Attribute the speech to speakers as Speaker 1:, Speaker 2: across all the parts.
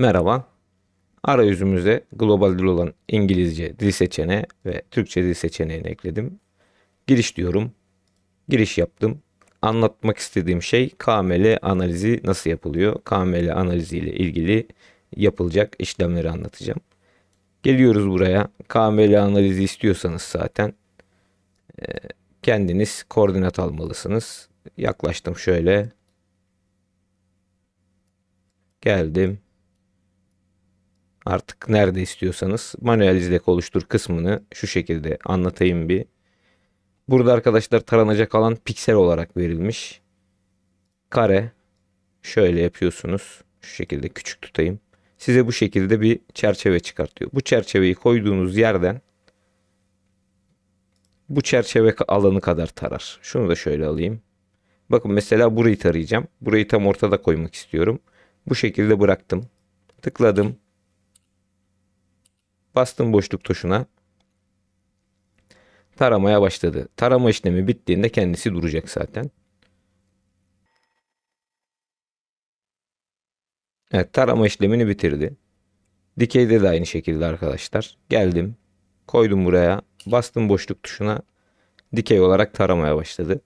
Speaker 1: Merhaba. Arayüzümüze global dil olan İngilizce dil seçeneği ve Türkçe dil seçeneğini ekledim. Giriş diyorum. Giriş yaptım. Anlatmak istediğim şey KML analizi nasıl yapılıyor? KML analizi ile ilgili yapılacak işlemleri anlatacağım. Geliyoruz buraya. KML analizi istiyorsanız zaten e, kendiniz koordinat almalısınız. Yaklaştım şöyle. Geldim. Artık nerede istiyorsanız manuel izlek oluştur kısmını şu şekilde anlatayım bir. Burada arkadaşlar taranacak alan piksel olarak verilmiş. Kare şöyle yapıyorsunuz. Şu şekilde küçük tutayım. Size bu şekilde bir çerçeve çıkartıyor. Bu çerçeveyi koyduğunuz yerden bu çerçeve alanı kadar tarar. Şunu da şöyle alayım. Bakın mesela burayı tarayacağım. Burayı tam ortada koymak istiyorum. Bu şekilde bıraktım. Tıkladım. Bastım boşluk tuşuna. Taramaya başladı. Tarama işlemi bittiğinde kendisi duracak zaten. Evet tarama işlemini bitirdi. Dikeyde de aynı şekilde arkadaşlar. Geldim. Koydum buraya. Bastım boşluk tuşuna. Dikey olarak taramaya başladı.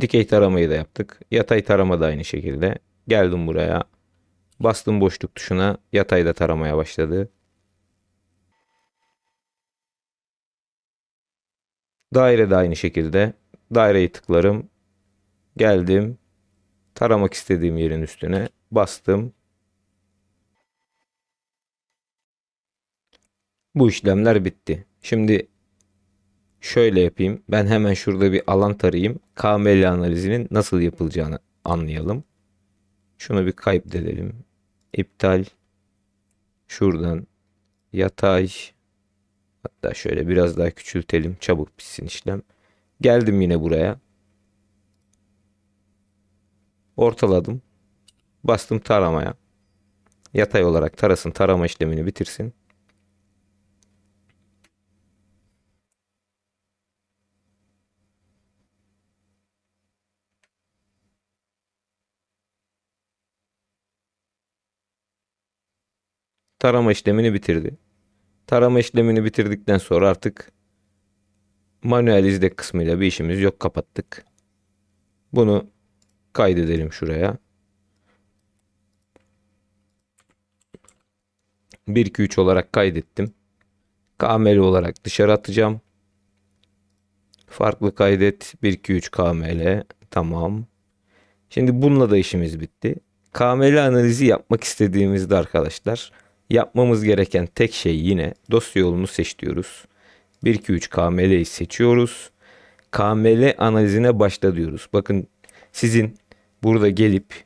Speaker 1: Dikey taramayı da yaptık. Yatay tarama da aynı şekilde. Geldim buraya. Bastım boşluk tuşuna. Yatayda taramaya başladı. Daire de aynı şekilde. Daireyi tıklarım. Geldim. Taramak istediğim yerin üstüne bastım. Bu işlemler bitti. Şimdi şöyle yapayım. Ben hemen şurada bir alan tarayayım. KML analizinin nasıl yapılacağını anlayalım. Şunu bir kaydedelim. İptal. Şuradan yatay. Hatta şöyle biraz daha küçültelim. Çabuk bitsin işlem. Geldim yine buraya. Ortaladım. Bastım taramaya. Yatay olarak tarasın tarama işlemini bitirsin. Tarama işlemini bitirdi. Tarama işlemini bitirdikten sonra artık manuel izle kısmıyla bir işimiz yok kapattık. Bunu kaydedelim şuraya. 1 2 3 olarak kaydettim. KML olarak dışarı atacağım. Farklı kaydet 1 2 3 KML tamam. Şimdi bununla da işimiz bitti. KML analizi yapmak istediğimizde arkadaşlar Yapmamız gereken tek şey yine dosya yolunu seç diyoruz. 1 2 3 KML'yi seçiyoruz. KML analizine başla diyoruz. Bakın sizin burada gelip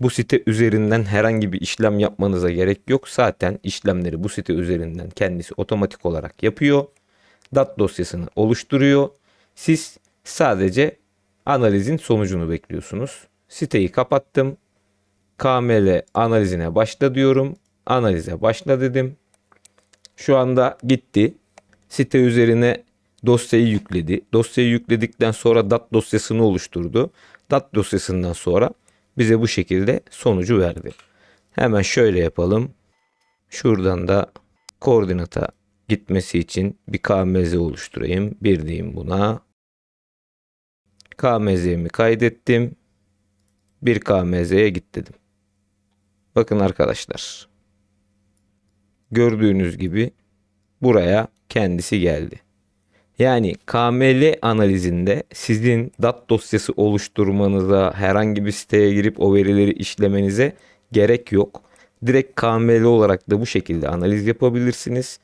Speaker 1: bu site üzerinden herhangi bir işlem yapmanıza gerek yok. Zaten işlemleri bu site üzerinden kendisi otomatik olarak yapıyor. DAT dosyasını oluşturuyor. Siz sadece analizin sonucunu bekliyorsunuz. Siteyi kapattım. KML analizine başla diyorum analize başla dedim. Şu anda gitti. Site üzerine dosyayı yükledi. Dosyayı yükledikten sonra DAT dosyasını oluşturdu. DAT dosyasından sonra bize bu şekilde sonucu verdi. Hemen şöyle yapalım. Şuradan da koordinata gitmesi için bir KMZ oluşturayım. Bir diyeyim buna. KMZ'mi kaydettim. Bir KMZ'ye git dedim. Bakın arkadaşlar gördüğünüz gibi buraya kendisi geldi. Yani KML analizinde sizin DAT dosyası oluşturmanıza, herhangi bir siteye girip o verileri işlemenize gerek yok. Direkt KML olarak da bu şekilde analiz yapabilirsiniz.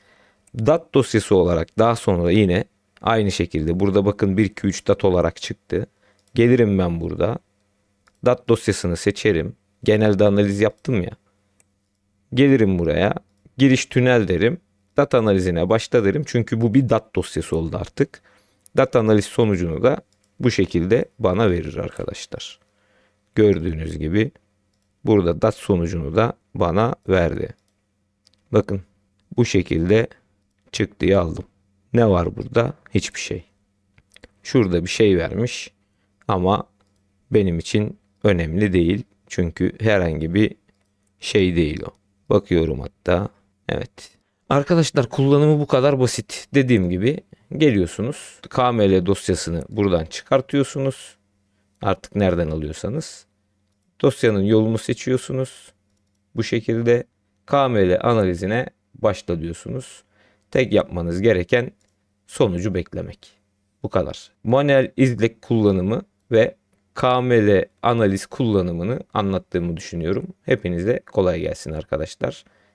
Speaker 1: DAT dosyası olarak daha sonra yine aynı şekilde burada bakın 1 2 3 DAT olarak çıktı. Gelirim ben burada. DAT dosyasını seçerim. Genelde analiz yaptım ya. Gelirim buraya giriş tünel derim. Data analizine başla derim. Çünkü bu bir dat dosyası oldu artık. Data analiz sonucunu da bu şekilde bana verir arkadaşlar. Gördüğünüz gibi burada dat sonucunu da bana verdi. Bakın bu şekilde çıktıyı aldım. Ne var burada? Hiçbir şey. Şurada bir şey vermiş ama benim için önemli değil. Çünkü herhangi bir şey değil o. Bakıyorum hatta. Evet. Arkadaşlar kullanımı bu kadar basit. Dediğim gibi geliyorsunuz. KML dosyasını buradan çıkartıyorsunuz. Artık nereden alıyorsanız. Dosyanın yolunu seçiyorsunuz. Bu şekilde KML analizine başla diyorsunuz. Tek yapmanız gereken sonucu beklemek. Bu kadar. Manuel izlek kullanımı ve KML analiz kullanımını anlattığımı düşünüyorum. Hepinize kolay gelsin arkadaşlar.